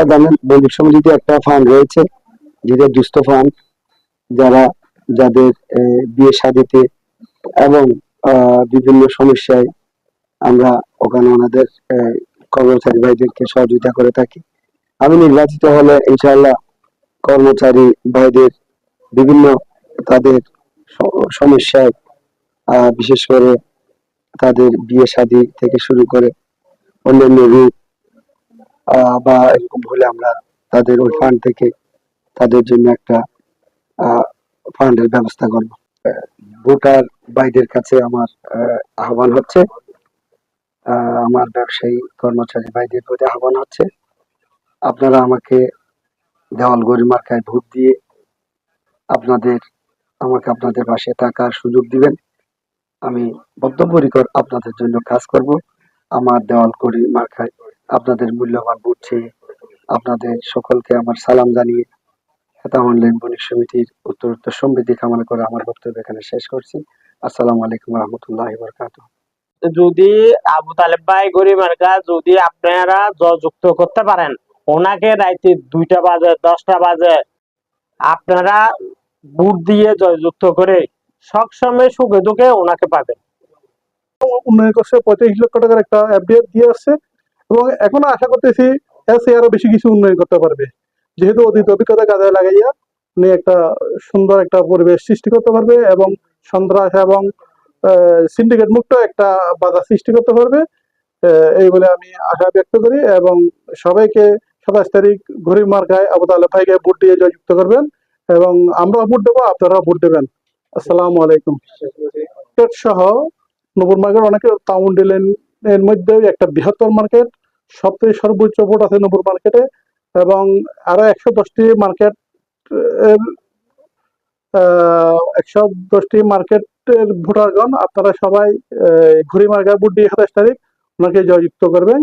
আপনারা জানেন বৈদিক সমিতিতে একটা ফান্ড রয়েছে যেটা দুস্থ ফান্ড যারা যাদের বিয়ে শাদিতে এবং বিভিন্ন সমস্যায় আমরা ওখানে ওনাদের কর্মচারী ভাইদেরকে সহযোগিতা করে থাকি। আমি নির্বাচিত হলে ইনশাআল্লাহ কর্মচারী ভাইদের বিভিন্ন তাদের সমস্যায় বিশেষ করে তাদের বিয়ে শাদী থেকে শুরু করে অন্যান্য আহ, বা এরকম হলে আমরা তাদের ওই ফান্ড থেকে তাদের জন্য একটা ফান্ডের ব্যবস্থা করব। ভোটার বাইদের কাছে আমার আহ্বান হচ্ছে আমার ব্যবসায়ী কর্মচারী ভাইদের প্রতি আহ্বান হচ্ছে। আপনারা আমাকে দেওয়াল গড়ি মার্কায় ভোট দিয়ে আপনাদের, আমাকে আপনাদের পাশে থাকার সুযোগ দিবেন। আমি বদ্ধপরিকর আপনাদের জন্য কাজ করব। আমার দেওয়াল গড়ি মার্কায় আপনাদের মূল্যবান ভোট চেয়ে আপনাদের সকলকে আমার সালাম জানিয়ে হেতা অনলাইন বণিক সমিতির উত্তরোত্তর সমৃদ্ধি কামনা করে আমার বক্তব্য এখানে শেষ করছি আসসালামু আলাইকুম রহমতুল্লাহ বরকাতুহ যদি আবু তালেব ভাই গরিব মার্কা যদি আপনারা যুক্ত করতে পারেন ওনাকে রাইতে দুইটা বাজে দশটা বাজে আপনারা বুট দিয়ে জয়যুক্ত করে সবসময় সুখে দুঃখে ওনাকে পাবেন উন্নয়ন করছে পঁয়ত্রিশ লক্ষ টাকার একটা এফডিআর দিয়ে আসছে এবং এখন আশা করতেছি এসে আরও বেশি কিছু উন্নয়ন করতে পারবে। যেহেতু অতীত অভিজ্ঞতা কাজে লাগাইয়া উনি একটা সুন্দর একটা পরিবেশ সৃষ্টি করতে পারবে এবং সন্ত্রাস এবং সিন্ডিকেট মুক্ত একটা বাধা সৃষ্টি করতে পারবে এই বলে আমি আশা ব্যক্ত করি এবং সবাইকে সাতাশ তারিখ ঘড়ি মার্কায় আবু তালেব ভাইকে ভোট দিয়ে জয়যুক্ত করবেন এবং আমরা ভোট দেবো আপনারা ভোট দেবেন। আসসালামু আলাইকুম। সহ নবুর মার্কেট অনেকে টাউন ডিলেন এর মধ্যে একটা বৃহত্তর মার্কেট। সবথেকে সর্বোচ্চ ভোট আছে নবুর মার্কেটে এবং আরও একশো দশটি মার্কেট একশো দশটি মার্কেটের ভোটারগণ আপনারা সবাই ঘুরি মার্কেট ভোট দিয়ে সাতাশ তারিখ ওনাকে জয়যুক্ত করবেন।